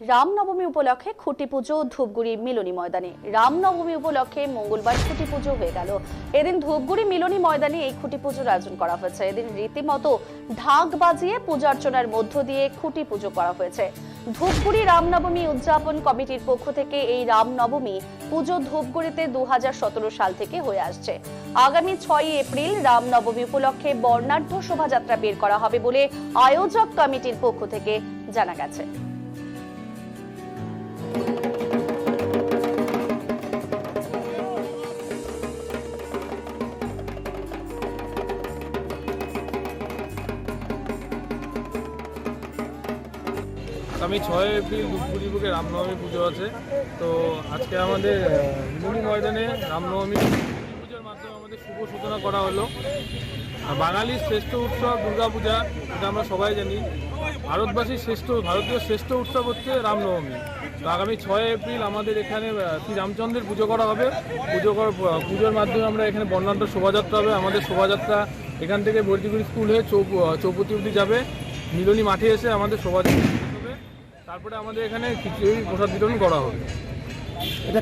রামনবমী উপলক্ষে খুঁটি পুজো, ধূপগুড়ি মিলনী ময়দানে। রামনবমী উপলক্ষে মঙ্গলবার খুঁটি পুজো হয়ে গেল। এদিন ধূপগুড়ি মিলনী ময়দানে এই খুঁটি পুজোর আয়োজন করা হয়েছে। এদিন রীতিমতো ঢাক বাজিয়ে পূজার্চনার মধ্য দিয়ে খুঁটি পুজো করা হয়েছে। ধূপগুড়ি রামনবমী উদযাপন কমিটির পক্ষ থেকে এই রামনবমী পুজো ধূপগুড়িতে দু হাজার সতেরো সাল থেকে হয়ে আসছে। আগামী ছয় এপ্রিল রামনবমী উপলক্ষে বর্ণাঢ্য শোভাযাত্রা বের করা হবে বলে আয়োজক কমিটির পক্ষ থেকে জানা গেছে। আগামী ছয় এপ্রিল ধূপগুড়ি বুকে রামনবমী পুজো আছে। তো আজকে আমাদের মিনি ময়দানে রামনবমী পুজোর মাধ্যমে আমাদের শুভ সূচনা করা হলো। আর বাঙালির শ্রেষ্ঠ উৎসব দুর্গাপূজা, এটা আমরা সবাই জানি। ভারতবাসীর শ্রেষ্ঠ, ভারতীয় শ্রেষ্ঠ উৎসব হচ্ছে রামনবমী। তো আগামী ছয় এপ্রিল আমাদের এখানে শ্রী রামচন্দ্রের পুজো করা হবে। পুজো পুজোর মাধ্যমে আমরা এখানে বর্ণাঢ্য শোভাযাত্রা হবে। আমাদের শোভাযাত্রা এখান থেকে বর্দিগুড়ি স্কুল হয়ে চৌপ চৌপতি অব্দি যাবে। মিলনী মাঠে এসে আমাদের শোভাযাত্রা তারপরে আমাদের এখানে খিচুড়ি প্রসাদ বিতরণ করা হবে। এটা